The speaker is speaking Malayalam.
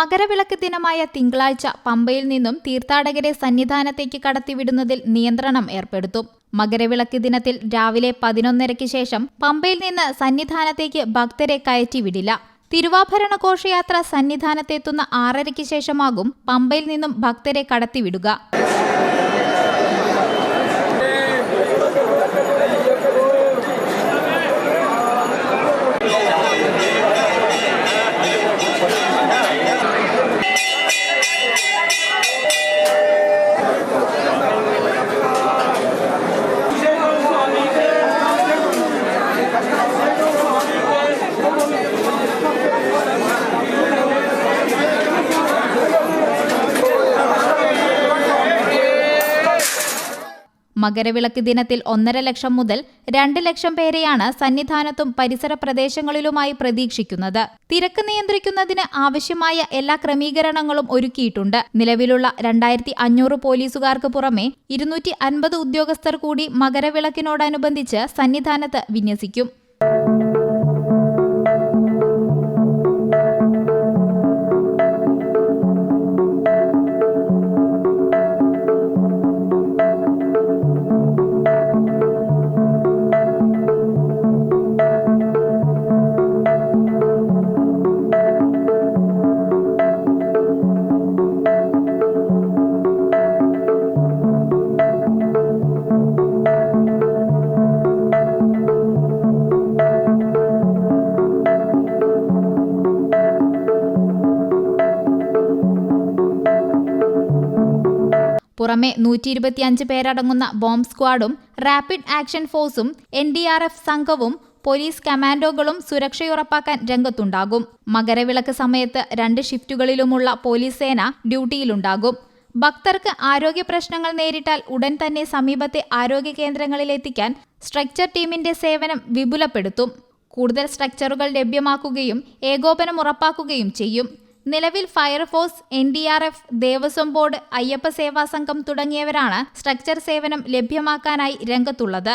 മകരവിളക്ക് ദിനമായ തിങ്കളാഴ്ച പമ്പയിൽ നിന്നും തീർത്ഥാടകരെ സന്നിധാനത്തേക്ക് കടത്തിവിടുന്നതിൽ നിയന്ത്രണം ഏർപ്പെടുത്തും. മകരവിളക്ക് ദിനത്തിൽ രാവിലെ പതിനൊന്നരയ്ക്ക് ശേഷം പമ്പയിൽ നിന്ന് സന്നിധാനത്തേക്ക് ഭക്തരെ കയറ്റിവിടില്ല. തിരുവാഭരണ ഘോഷയാത്ര സന്നിധാനത്തെത്തുന്ന ആറരയ്ക്ക് ശേഷമാകും പമ്പയിൽ നിന്നും ഭക്തരെ കടത്തിവിടുക. America. മകരവിളക്ക് ദിനത്തിൽ ഒന്നര ലക്ഷം മുതൽ രണ്ട് ലക്ഷം പേരെയാണ് സന്നിധാനത്തും പരിസര പ്രദേശങ്ങളിലുമായി പ്രതീക്ഷിക്കുന്നത്. തിരക്ക് നിയന്ത്രിക്കുന്നതിന് ആവശ്യമായ എല്ലാ ക്രമീകരണങ്ങളും ഒരുക്കിയിട്ടുണ്ട്. നിലവിലുള്ള രണ്ടായിരത്തി അഞ്ഞൂറ് പോലീസുകാർക്ക് പുറമെ ഇരുന്നൂറ്റി അൻപത് ഉദ്യോഗസ്ഥർ കൂടി മകരവിളക്കിനോടനുബന്ധിച്ച് സന്നിധാനത്ത് വിന്യസിക്കും. പുറമെ നൂറ്റി ഇരുപത്തിയഞ്ച് പേരടങ്ങുന്ന ബോംബ് സ്ക്വാഡും റാപ്പിഡ് ആക്ഷൻ ഫോഴ്സും എൻ ഡി ആർ എഫ് സംഘവും പോലീസ് കമാൻഡോകളും സുരക്ഷയുറപ്പാക്കാൻ രംഗത്തുണ്ടാകും. മകരവിളക്ക് സമയത്ത് രണ്ട് ഷിഫ്റ്റുകളിലുമുള്ള പോലീസ് സേന ഡ്യൂട്ടിയിലുണ്ടാകും. ഭക്തർക്ക് ആരോഗ്യ പ്രശ്നങ്ങൾ നേരിട്ടാൽ ഉടൻ തന്നെ സമീപത്തെ ആരോഗ്യ കേന്ദ്രങ്ങളിലെത്തിക്കാൻ സ്ട്രക്ചർ ടീമിന്റെ സേവനം വിപുലപ്പെടുത്തും. കൂടുതൽ സ്ട്രക്ചറുകൾ ലഭ്യമാക്കുകയും ഏകോപനം ഉറപ്പാക്കുകയും ചെയ്യും. നിലവിൽ fire force N D R F Devaswom board Ayyappa Seva Sangham തുടങ്ങിയവരാണ് സ്ട്രക്ചർ സേവനം ലഭ്യമാക്കാനായി രംഗത്തുള്ളത്.